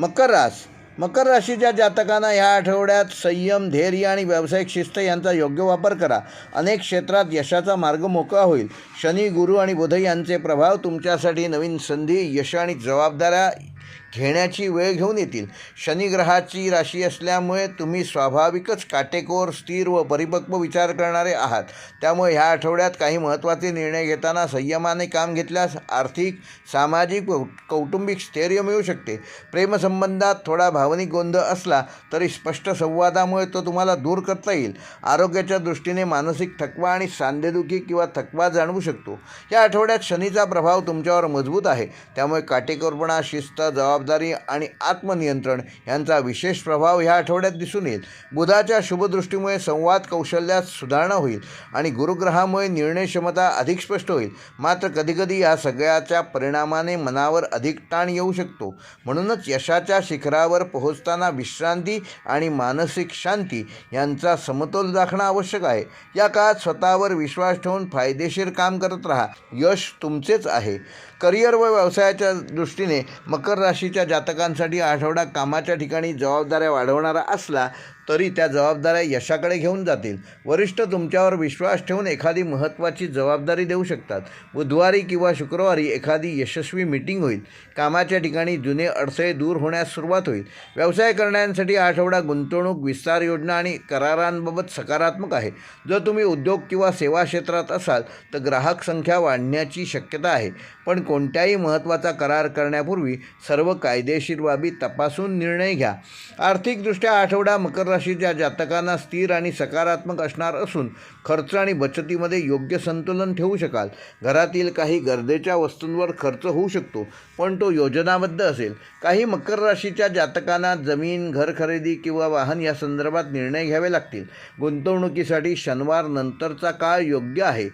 मकर रास मकर राशीच्या जातकांना ह्या आठवड्यात संयम धैर्य आणि व्यावसायिक शिस्त यांचा योग्य वापर करा. अनेक क्षेत्रात यशाचा मार्ग मोकळा होईल. शनी गुरु आणि बुध यांचे प्रभाव तुमच्यासाठी नवीन संधी यश आणि जबाबदाऱ्या घेण्याची वेळ घेऊन येतील. शनिग्रहाची राशी असल्यामुळे तुम्ही स्वाभाविकच काटेकोर स्थिर व परिपक्व विचार करणारे आहात. त्यामुळे ह्या आठवड्यात काही महत्त्वाचे निर्णय घेताना संयमाने काम घेतल्यास आर्थिक सामाजिक व कौटुंबिक स्थैर्य मिळू शकते. प्रेमसंबंधात थोडा भावनिक गोंधळ असला तरी स्पष्ट संवादामुळे तो तुम्हाला दूर करता येईल. आरोग्याच्या दृष्टीने मानसिक थकवा आणि सांधेदुखी किंवा थकवा जाणवू शकतो. या आठवड्यात शनीचा प्रभाव तुमच्यावर मजबूत आहे. त्यामुळे काटेकोरपणा शिस्त जबाबदारी आणि आत्मनियंत्रण यांचा विशेष प्रभाव ह्या आठवड्यात दिसून येईल. बुधाच्या शुभदृष्टीमुळे संवाद कौशल्यात सुधारणा होईल आणि गुरुग्रहामुळे निर्णय क्षमता अधिक स्पष्ट होईल. मात्र कधीकधी या सगळ्याच्या परिणामाने मनावर अधिक ताण येऊ शकतो. म्हणूनच यशाच्या शिखरावर पोहोचताना विश्रांती आणि मानसिक शांती यांचा समतोल राखणं आवश्यक आहे. या काळात स्वतःवर विश्वास ठेवून फायदेशीर काम करत राहा. यश तुमचेच आहे. करिअर व व्यवसायाच्या दृष्टीने मकर राशीच्या जातकांसाठी आठवडा कामाच्या ठिकाणी जबाबदाऱ्या वाढवणारा असला तरी त्या जबाबदाऱ्या यशाकडे घेऊन जातील. वरिष्ठ तुमच्यावर विश्वास ठेवून एखादी महत्त्वाची जबाबदारी देऊ शकतात. बुधवारी किंवा शुक्रवारी एखादी यशस्वी मीटिंग होईल. कामाच्या ठिकाणी जुने अडथळे दूर होण्यास सुरुवात होईल. व्यवसाय करण्यासाठी हा आठवडा गुंतवणूक विस्तार योजना आणि करारांबाबत सकारात्मक आहे. जर तुम्ही उद्योग किंवा सेवा क्षेत्रात असाल तर ग्राहक संख्या वाढण्याची शक्यता आहे. पण कोणत्याही महत्त्वाचा करार करण्यापूर्वी सर्व कायदेशीर बाबी तपासून निर्णय घ्या. आर्थिकदृष्ट्या आठवडा मकर राशीच्या जातकांना स्थिर आणि सकारात्मक असणार असून खर्च आणि बचतीमध्ये योग्य संतुलन ठेवू शकाल. घरातील काही गरजेच्या वस्तूंवर खर्च होऊ शकतो पण तो योजनाबद्ध असेल. काही मकर राशीच्या जातकांना जमीन घर खरेदी किंवा वाहन या संदर्भात निर्णय घ्यावे लागतील. गुंतवणुकीसाठी शनिवार नंतरचा काळ योग्य आहे.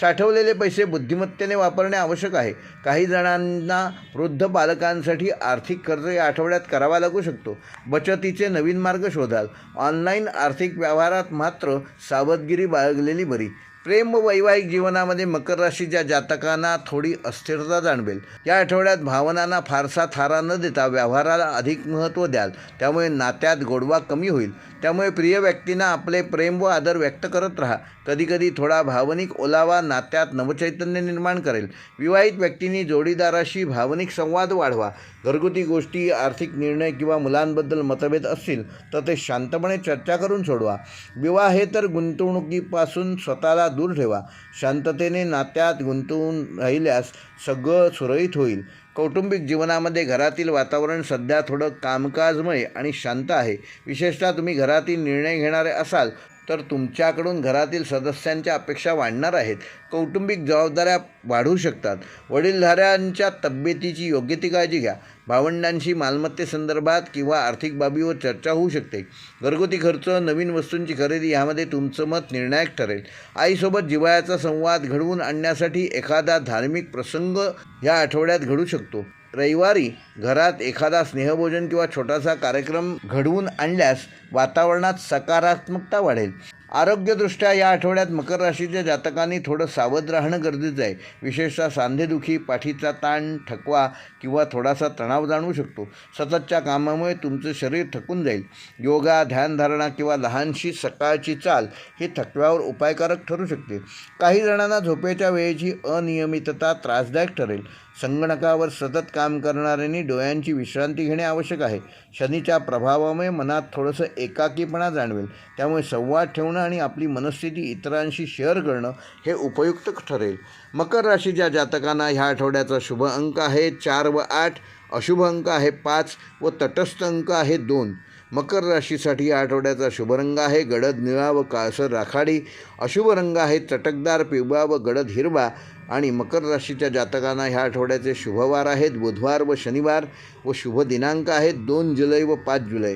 साठवलेले पैसे बुद्धिमत्तेने वापरणे आवश्यक आहे. काही जणांना वृद्ध बालकांसाठी आर्थिक खर्च या आठवड्यात करावा लागू शकतो. बचतीचे नवीन मार्ग शोधाल. ऑनलाईन आर्थिक व्यवहारात मात्र सावधगिरी बाळगलेली बरी. प्रेम व वैवाहिक जीवनामध्ये मकर राशीच्या जातकांना थोडी अस्थिरता जाणवेल. या आठवड्यात भावनांना फारसा थारा न देता व्यवहाराला अधिक महत्त्व द्याल. त्यामुळे नात्यात गोडवा कमी होईल. त्यामुळे प्रिय व्यक्तींना आपले प्रेम व आदर व्यक्त करत राहा. कधीकधी थोडा भावनिक ओलावा नात्यात नवचैतन्य निर्माण करेल. विवाहित व्यक्तींनी जोडीदाराशी भावनिक संवाद वाढवा. घरगुती गोष्टी आर्थिक निर्णय किंवा मुलांबद्दल मतभेद असतील तर ते शांतपणे चर्चा करून सोडवा. विवाहेतर गुंतवणुकीपासून स्वतःला दूर ठेवा. शांततेने नात्यात गुंतवून राहिल्यास सगळं सुरळीत होईल. कौटुंबिक जीवनामध्ये घरातील वातावरण सध्या थोडं कामकाजमय आणि शांत आहे. विशेषतः तुम्ही घरातील निर्णय घेणारे असाल तर तुमच्याकडून घरातील सदस्यांच्या अपेक्षा वाढणार आहेत. कौटुंबिक जबाबदाऱ्या वाढू शकतात. वडीलधाऱ्यांच्या तब्येतीची योग्य ती काळजी घ्या. भावंडांशी मालमत्तेसंदर्भात किंवा आर्थिक बाबीवर चर्चा होऊ शकते. घरगुती खर्च नवीन वस्तूंची खरेदी यामध्ये तुमचं मत निर्णायक ठरेल. आईसोबत जिव्हाळ्याचा संवाद घडवून आणण्यासाठी एखादा धार्मिक प्रसंग या आठवड्यात घडू शकतो. रविवारी घरात एखादा स्नेहभोजन किंवा छोटासा कार्यक्रम घडवून आणल्यास वातावरणात सकारात्मकता वाढेल. आरोग्यदृष्ट्या या आठवड्यात मकर राशीच्या जातकांनी थोडं सावध राहणं गरजेचं आहे. विशेषतः सांधेदुखी पाठीचा ताण थकवा किंवा थोडासा तणाव जाणवू शकतो. सततच्या कामामुळे तुमचं शरीर थकून जाईल. योगा ध्यानधारणा किंवा लहानशी सकाळची चाल ही थकव्यावर उपायकारक ठरू शकते. काही जणांना झोपेच्या वेळेची अनियमितता त्रासदायक ठरेल. संगणकावर सतत काम करणाऱ्यांनी डोळ्यांची विश्रांती घेणे आवश्यक आहे. शनीच्या प्रभावामुळे मनात थोडंसं एकाकीपणा जाणवेल. त्यामुळे संवाद ठेवणं आणि आपली मनस्थिती इतरांशी शेअर करणं हे उपयुक्त ठरेल. मकर राशीच्या जातकांना ह्या आठवड्याचा शुभ अंक आहे चार व आठ अशुभ अंक आहे पाच व तटस्थ अंक आहे दोन. मकर राशीसाठी या आठवड्याचा शुभ रंग आहे गडद निळा व काळसर राखाडी. अशुभ रंग आहे चटकदार पिवळा व गडद हिरवा. आणि मकर राशीच्या जातकांना ह्या आठवड्याचे शुभवार आहेत बुधवार व शनिवार व शुभ दिनांक आहेत दोन जुलै व पाच जुलै.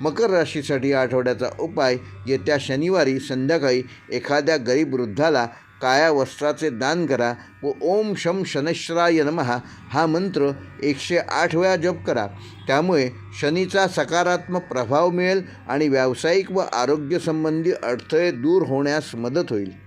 मकर राशीसाठी या आठवड्याचा उपाय येत्या शनिवारी संध्याकाळी एखाद्या गरीब वृद्धाला काया वस्त्राचे दान करा व ओम शम शनैश्वराय नमः हा मंत्र एकशे आठ वेळा जप करा. त्यामुळे शनीचा सकारात्मक प्रभाव मिळेल आणि व्यावसायिक व आरोग्यसंबंधी अडथळे दूर होण्यास मदत होईल.